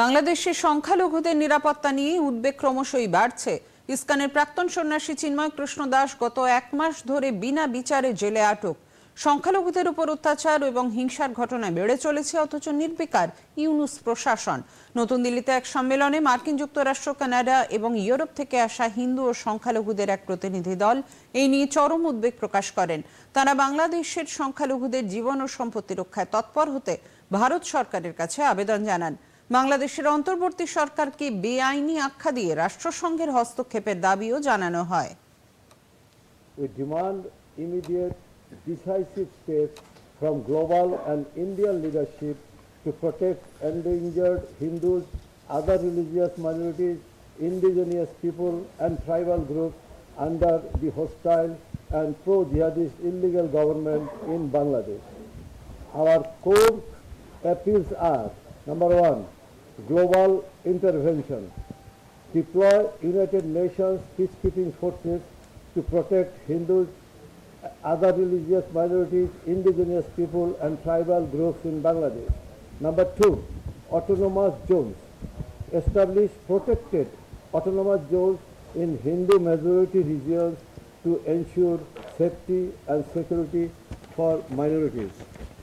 বাংলাদেশের সংখ্যালঘুদের নিরাপত্তা নিয়ে উদ্বেগ ক্রমশই বাড়ছে। ইস্কানের প্রাক্তন সন্ন্যাসী চিন্ময় কৃষ্ণ দাস গত এক মাস ধরে বিনা বিচারে জেলে আটক। সংখ্যালঘুদের উপর অত্যাচার এবং হিংসার ঘটনায় বেড়ে চলেছে অথচ নির্বিকার ইউনুস প্রশাসন। নতুন দিল্লিতে এক সম্মেলনে মার্কিন যুক্তরাষ্ট্র, কানাডা এবং ইউরোপ থেকে আসা হিন্দু ও সংখ্যালঘুদের এক প্রতিনিধি দল এই নিয়ে চরম উদ্বেগ প্রকাশ করেন। তারা বাংলাদেশের সংখ্যালঘুদের জীবন ও সম্পত্তি রক্ষায় তৎপর হতে ভারত সরকারের কাছে আবেদন জানান। বাংলাদেশের অন্তর্বর্তী সরকারকে বেআইনি আখ্যা দিয়ে রাষ্ট্রসংঘের হস্তক্ষেপের দাবিও জানানো হয় We demand immediate, decisive steps from global and Indian leadership to protect endangered Hindus, other religious minorities, indigenous people and tribal groups under the hostile and pro-jihadist illegal government in Bangladesh. Our core appeals are, number one, global intervention deploy United Nations peacekeeping forces to protect Hindus, other religious minorities, indigenous people and tribal groups in Bangladesh. Number two, autonomous zones. Establish protected autonomous zones in Hindu majority regions to ensure safety and security for minorities.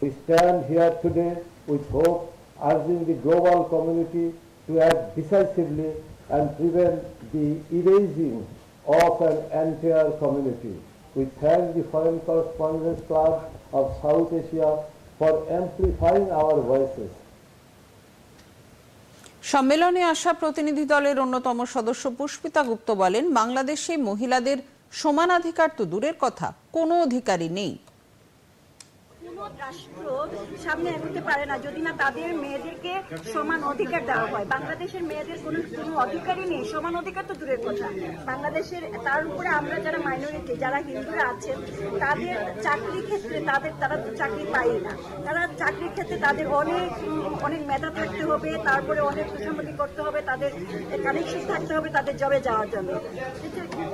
We stand here today with hope, urging the global community to act decisively and prevent the erasing of an entire community. We thank the Foreign Correspondents Club of South Asia for amplifying our voices. সম্মেলনে আসা প্রতিনিধি দলের অন্যতম সদস্য পুষ্পিতা গুপ্ত বলেন বাংলাদেশে মহিলাদের সমানাধিকার তো দূরের কথা কোনো অধিকারই নেই রাষ্ট্র সামনে এগোতে পারে না, যদি না তাদের মেয়েদেরকে সমান অধিকার দেওয়া হয়। বাংলাদেশের মেয়েদের কোনো কোনো অধিকারই নেই, সমান অধিকার তো দূরের কথা। বাংলাদেশের, তার উপরে আমরা যারা মাইনরিটি যারা হিন্দুরা আছেন, তাদের চাকরি ক্ষেত্রে তাদের, তারা তো চাকরি পাই না। তারা চাকরির ক্ষেত্রে তাদের অনেক অনেক মেধা থাকতে হবে, তারপরে অনেক সুসম্মতি করতে হবে, তাদের কানেকশন থাকতে হবে তাদের জবে যাওয়ার জন্য।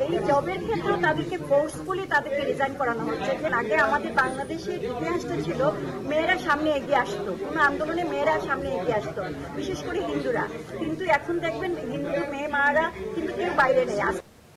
এই জবের ক্ষেত্রেও তাদেরকে ফোর্সফুলি তাদেরকে রিজাইন করানো হচ্ছে। আগে আমাদের বাংলাদেশের ইতিহাসটা ছিল, মেয়েরা সামনে এগিয়ে আসতো। কোনো আন্দোলনে মেয়েরা সামনে এগিয়ে আসতো, বিশেষ করে হিন্দুরা। কিন্তু এখন দেখবেন হিন্দু মেয়ে মারা কিন্তু কেউ বাইরে নেই।